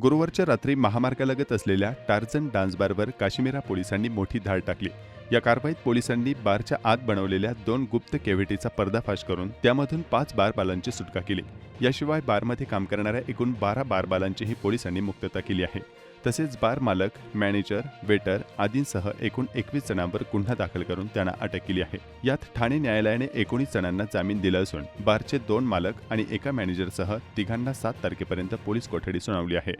गुरुवारच्या रात्री महामार्गालगत असलेल्या Tarzan dance बारवर काश्मीरा पोलिसांनी मोठी धाड टाकली. या कारवाईत पोलिसांनी बारच्या आत बनवलेल्या दोन गुप्त केव्हिटीचा पर्दाफाश करून त्यामधून पाच बारबालांची सुटका केली. याशिवाय बारमध्ये काम करणाऱ्या एकूण बारा बारबालांचीही पोलिसांनी मुक्तता केली आहे. तसेच बार मालक मॅनेजर वेटर आदींसह एकूण एकवीस जणांवर गुन्हा दाखल करून त्यांना अटक केली आहे. यात ठाणे न्यायालयाने एकोणीस जणांना जामीन दिला असून बारचे दोन मालक आणि एका मॅनेजरसह तिघांना सात तारखेपर्यंत पोलीस कोठडी सुनावली आहे.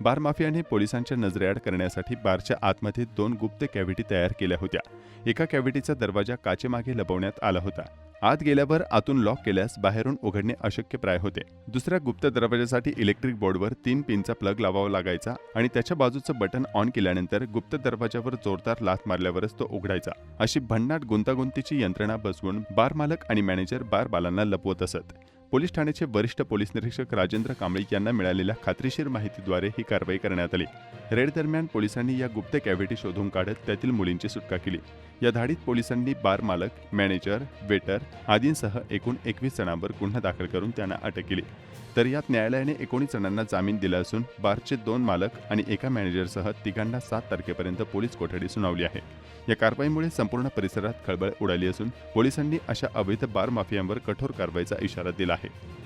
बार माफियाने पोलिसांच्या नजरेआड करण्यासाठी बारच्या आतमध्ये दोन गुप्त कॅव्हिटी तयार केल्या होत्या. एका कॅव्हिटीचा दरवाजा काचेमागे लपवण्यात आला होता. आत गेल्यावर आतून लॉक केल्यास बाहेरून उघडणे अशक्यप्राय होते. दुसऱ्या गुप्त दरवाजासाठी इलेक्ट्रिक बोर्डवर तीन पिनचा प्लग लावावा लागायचा आणि त्याच्या बाजूचं बटन ऑन केल्यानंतर गुप्त दरवाजावर जोरदार लाथ मारल्यावरच तो उघडायचा. अशी भन्नाट गुंतागुंतीची यंत्रणा बसवून बार मालक आणि मॅनेजर बार बालांना लपवत असत. पोलीस ठाण्याचे वरिष्ठ पोलीस निरीक्षक राजेंद्र कांबळे यांना मिळालेल्या खात्रीशीर माहितीद्वारे ही कारवाई करण्यात आली. रेड दरम्यान पोलिसांनी या गुप्त कॅव्हिटी शोधून काढत त्यातील मुलींची सुटका केली. या धाडीत पोलिसांनी बार मालक मॅनेजर वेटर आदींसह एकूण एकवीस जणांवर गुन्हा दाखल करून त्यांना अटक केली. तर यात न्यायालयाने एकोणीस जणांना जामीन दिला असून बारचे दोन मालक आणि एका मॅनेजरसह तिघांना सात तारखेपर्यंत पोलीस कोठडी सुनावली आहे. या कारवाईमुळे संपूर्ण परिसरात खळबळ उडाली असून पोलिसांनी अशा अवैध बार माफियांवर कठोर कारवाईचा इशारा दिला आहे.